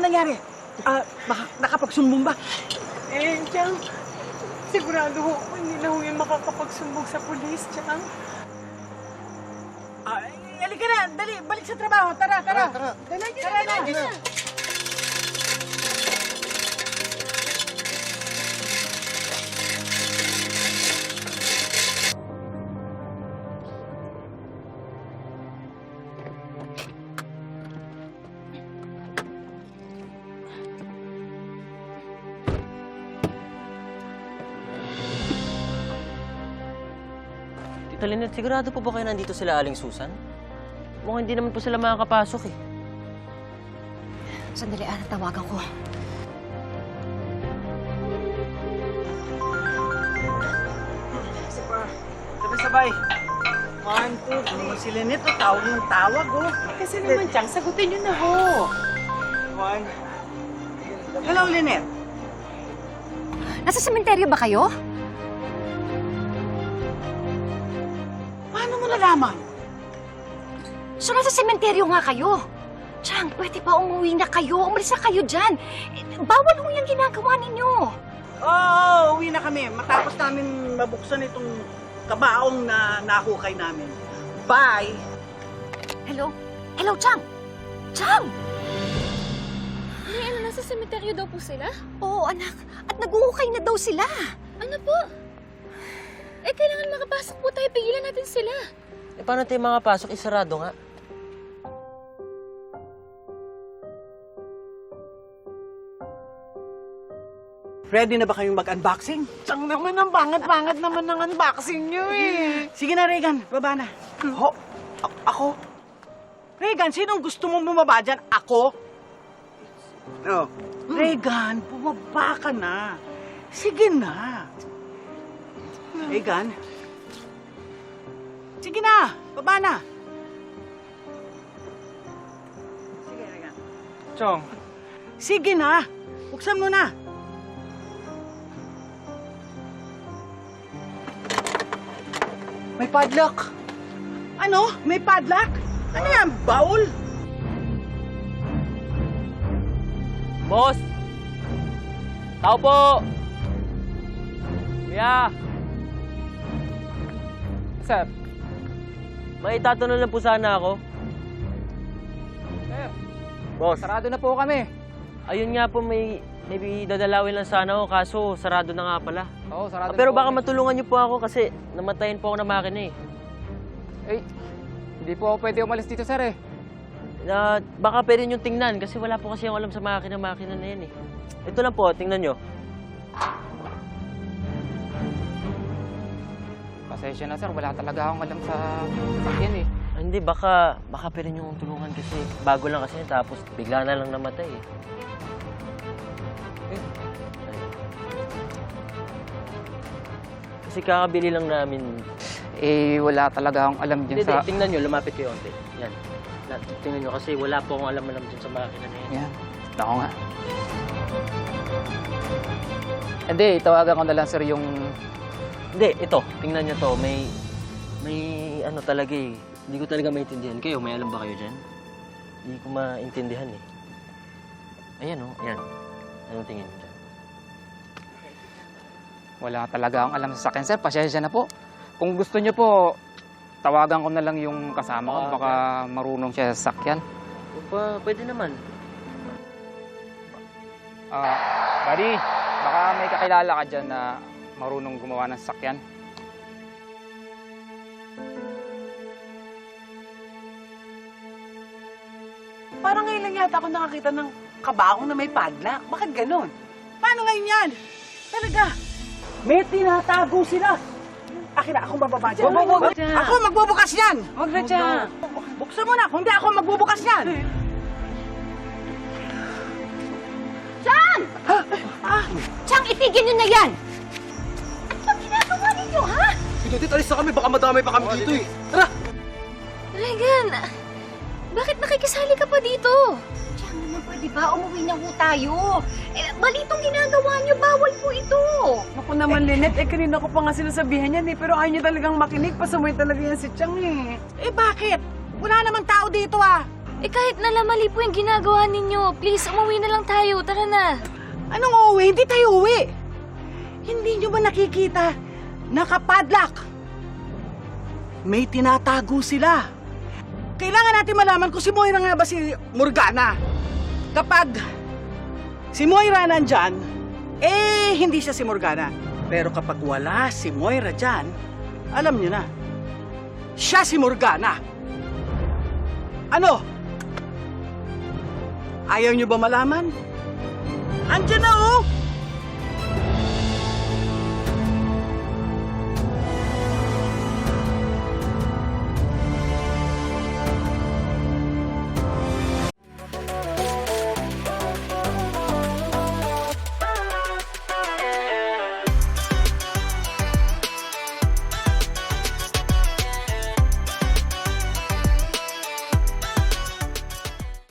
nangyari? Ah, baka nakapagsumbong ba? Eh, Chang, sigurado ho, hindi na ho yan makakapagsumbog sa pulis, Chang. Ah, eh, halika na, dali, balik sa trabaho. Tara, tara. Tara, tara. Tara, tara, tara, Lynette, sigurado po ba kayo nandito sila Aling Susan? Mukhang hindi naman po sila makakapasok eh. Sandali, Ana, tawagan ko. Sabay-sabay. One, two, three. Si Lynette, oh, tawag ng tawag, oh. Kasi naman, Chang, sagutin niyo na ho. One. Hello, Lynette. Nasa sementeryo ba kayo? Mo nalaman? So, nasa sementeryo nga kayo. Chang, pwede ba umuwi na kayo? Umalis na kayo dyan. Bawal ho yung ginagawa ninyo. Oo, uwi na kami. Matapos namin mabuksan itong kabaong na nahukay namin. Bye! Hello? Hello, Chang? Chang! May ano, nasa semeteryo daw po sila? Oo, anak. At naguhukay na daw sila. Ano po? Eh, kailangan makapasok po tayo. Pigilan natin sila. Eh, paano tayo makapasok? Isarado nga. Ready na ba kayong mag-unboxing? Chang naman, ang bangat-bangat naman ng unboxing niyo eh. Sige na, Regan. Baba na. Ho? A- ako? Regan, sinong gusto mo bumaba dyan? Ako? Oh. Regan, bumaba ka na. Sige na. Regan? Sige na, baba na. Sige, Regan. Chong, Sige na. Buksan mo na. May padlock. Ano? May padlock? Ano yan? Baul? Boss! Tao po! Kuya! Sir. May itatanong lang po sana ako. Sir, Boss, sarado na po kami. ayun nga po may may dadalawin lang sana ako kaso sarado na nga pala. Oo, sarado Ah, pero na po baka kami. matulungan niyo po ako kasi namatayin po ako ng makina eh. Eh, hindi po ako pwede umalis dito, sir eh. Na, baka pwede nyo tingnan kasi wala po kasi akong alam sa makina-makina na yan eh. Ito lang po, tingnan nyo. Pasensya na, sir. Wala talaga akong alam sa sasakyan eh. Hindi, baka, baka pwede nyo akong tulungan kasi bago lang kasi tapos bigla na lang namatay eh. Eh. Kasi kakabili lang namin. Eh, wala talaga akong alam Hindi, dyan sa... hindi, tingnan nyo, lumapit kayo onti. Yan. Na- Tingnan nyo kasi wala po akong alam-alam dyan sa makina na yan. Yan. Ako nga. Hindi, tawagan ko na lang, sir, yung... Hindi, ito, tingnan nyo to. May, may ano talaga eh. Hindi ko talaga maintindihan. Kayo, may alam ba kayo dyan? Hindi ko maintindihan eh. Ayan oh, ayan. Anong tingin nyo dyan? Wala talaga akong alam sa sasakyan, sir. Pasensya na po. Kung gusto niyo po, tawagan ko na lang yung kasama ko. Ah, Baka marunong siya sa sasakyan. O pa, pwede naman. Ah, buddy, baka may kakilala ka dyan na marunong gumawa ng sasakyan. Parang ngayon lang yata ako nakakita ng kabaong na may padlock. Bakit ganon? Paano ngayon yan? Talaga? May tinatago sila. Akin na, ako bababa dyan. Wag, wag, wag. Ako magbubukas yan. Huwag na dyan. Buksan mo na, kung di ako magbubukas yan. Chang! Chang, itigil nyo na yan! Ninyo, ha? Sige, Tit, alis na kami. Baka madamay pa kami dito eh. Tara! Regan, bakit nakikisali ka pa dito? Chang, naman pwede ba? Umuwi na ho tayo. Eh, mali itong ginagawa nyo. Bawal po ito. Ako naman, Lynette, eh kanina ko pa nga sinasabihan yan eh, pero ayaw niya talagang makinig. Pasumay talaga yan si Chang eh. Eh bakit? Wala namang tao dito ah. Eh kahit nalamali po yung ginagawa ninyo, please, umuwi na lang tayo. Tara na. Anong uuwi? Hindi tayo uwi. Hindi nyo ba nakikita? Nakapadlock. May tinatago sila. Kailangan natin malaman kung si Moira nga ba si Morgana. Kapag si Moira nandyan, eh hindi siya si Morgana. Pero kapag wala si Moira dyan, alam nyo na, siya si Morgana. Ano? Ayaw nyo ba malaman? Andiyan na oh!